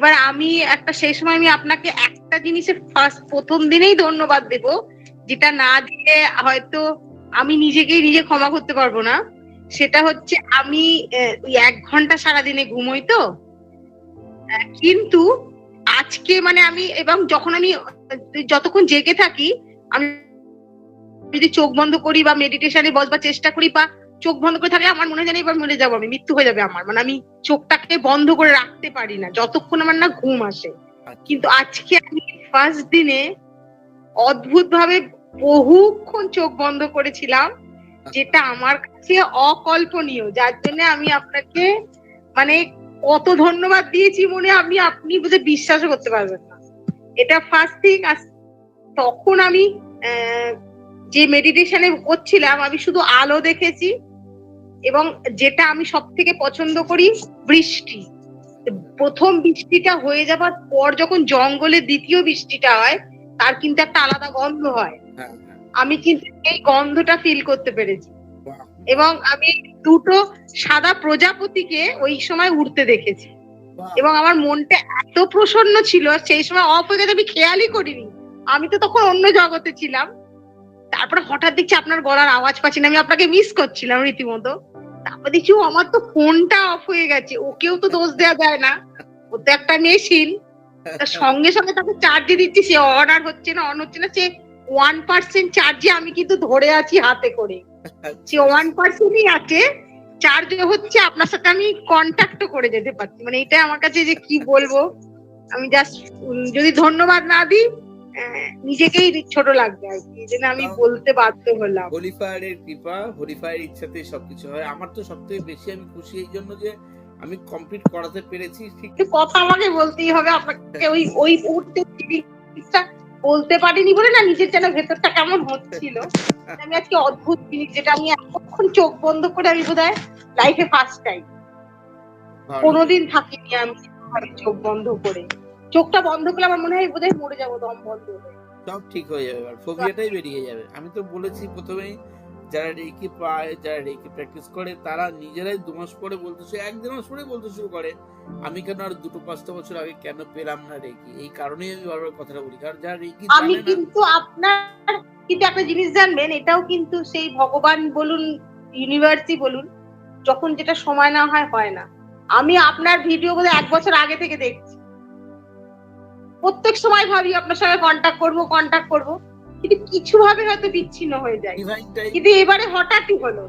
এবার আমি একটা, সেই সময় আমি আপনাকে একটা জিনিসে ফার্স্ট প্রথম দিনেই ধন্যবাদ দেব, যেটা না দিলে হয়তো আমি নিজেকেই নিজে ক্ষমা করতে পারব না। সেটা হচ্ছে আমি ওই এক ঘণ্টা সারাদিনে ঘুমোই তো। কিন্তু আজকে মানে আমি, এবং যখন আমি যতক্ষণ জেগে থাকি, আমি যদি চোখ বন্ধ করি বা মেডিটেশনে বসবার চেষ্টা করি বা চোখ বন্ধ করে থাকলে আমার মনে হয় জানি এবার মরে যাব আমি, মৃত্যু হয়ে যাবে আমার। মানে আমি চোখটাকে বন্ধ করে রাখতে পারি না, যতক্ষণ আমার না ঘুম আসে। কিন্তু আজকে আমি ফার্স্ট দিনে অদ্ভুত ভাবে বহুক্ষণ চোখ বন্ধ করেছিলাম, যেটা আমার কাছে অকল্পনীয়, যার জন্য আমি আপনাকে মানে কত ধন্যবাদ দিয়েছি মনে আপনি আপনি বুঝে বিশ্বাসও করতে পারবেন না। এটা ফার্স্ট থিং তখন আমি যে মেডিটেশনে করছিলাম, আমি শুধু আলো দেখেছি এবং যেটা আমি সব থেকে পছন্দ করি বৃষ্টি। প্রথম বৃষ্টিটা হয়ে যাবার পর যখন জঙ্গলে দ্বিতীয় বৃষ্টিটা হয় তার কিন্তু একটা আলাদা গন্ধ হয়। হ্যাঁ, হ্যাঁ। আমি কিন্তু এই গন্ধটা ফিল করতে পেরেছি। এবং আমি দুটো সাদা প্রজাপতিকে ওই সময় উড়তে দেখেছি। এবং আমার মনটা এত প্রসন্ন ছিল সেই সময় অফ হয়ে গেছে আমি খেয়ালই করিনি। আমি তো তখন অন্য জগতে ছিলাম। তারপরে হঠাৎ দেখছি আপনার গলার আওয়াজ পাচ্ছি না আমি আপনাকে মিস করছিলাম রীতিমতো। তারপর দেখছি ও আমার তো ফোনটা অফ হয়ে গেছে, ওকেও তো দোষ দেওয়া যায় না। ও তো একটা মেশিন সঙ্গে সঙ্গে তাকে চার্জে দিচ্ছি, সে অন আর হচ্ছে না অন হচ্ছে না, সে ওয়ান পার্সেন্ট চার্জে আমি কিন্তু ধরে আছি হাতে করে। সে ওয়ান পার্সেন্টই আছে চার্জ হচ্ছে, আপনার সাথে আমি কন্ট্যাক্টও করে যেতে পারছি। মানে এটা আমার কাছে যে কি বলব, আমি জাস্ট যদি ধন্যবাদ না দিই নিজেকেই ছোট লাগবে আর কি। জন্য আমি বলতে বাধ্য হলাম। হরিফায়ারের কৃপা হরিফায়ার ইচ্ছাতে সবকিছু হয়। আমার তো সব থেকে বেশি আমি খুশি এই জন্য যে আমি কমপ্লিট করাতে পেরেছি। ঠিক কথা আমাকে বলতেই হবে। আপনাকে ওই ওই জিনিসটা বলতে পারিনি বলে না নিজের যেন ভেতরটা কেমন হচ্ছিল। আমি আজকে অদ্ভুত জিনিস যেটা আমি এতক্ষণ চোখ বন্ধ করে আমি বোধ হয় লাইফে ফার্স্ট টাইম কোনোদিন থাকিনি আমি চোখ বন্ধ করে। চোখটা বন্ধ করলে আমার মনে হয় বোধহয় মরে যাব দম বন্ধ হয়ে সব ঠিক হয়ে যাবে আর ফোবিয়াটাই বেরিয়ে যাবে। আমি তো বলেছি প্রথমেই যারা রেকি পায় যারা রেকি প্র্যাকটিস করে তারা নিজেরাই দু মাস পরে বলতে শুরু এক দু মাস পরে বলতে শুরু করে আমি কেন আর দুটো পাঁচটা বছর আগে কেন পেলাম না রেকি? এই কারণেই আমি বারবার কথাটা বলি কারণ যারা রেকি আমি কিন্তু আপনার কিন্তু একটা জিনিস জানবেন এটাও কিন্তু সেই ভগবান বলুন ইউনিভার্সই বলুন যখন যেটা সময় না হয় হয় না। আমি আপনার ভিডিও বোধ এক বছর আগে থেকে দেখছি। প্রত্যেক সময় ভাবি আপনার সঙ্গে কন্ট্যাক্ট করব কন্ট্যাক্ট করব। কিন্তু কিছু ভাবে হয়তো বিচ্ছিন্ন হয়ে যায় কিন্তু এবারে হঠাৎই হলো।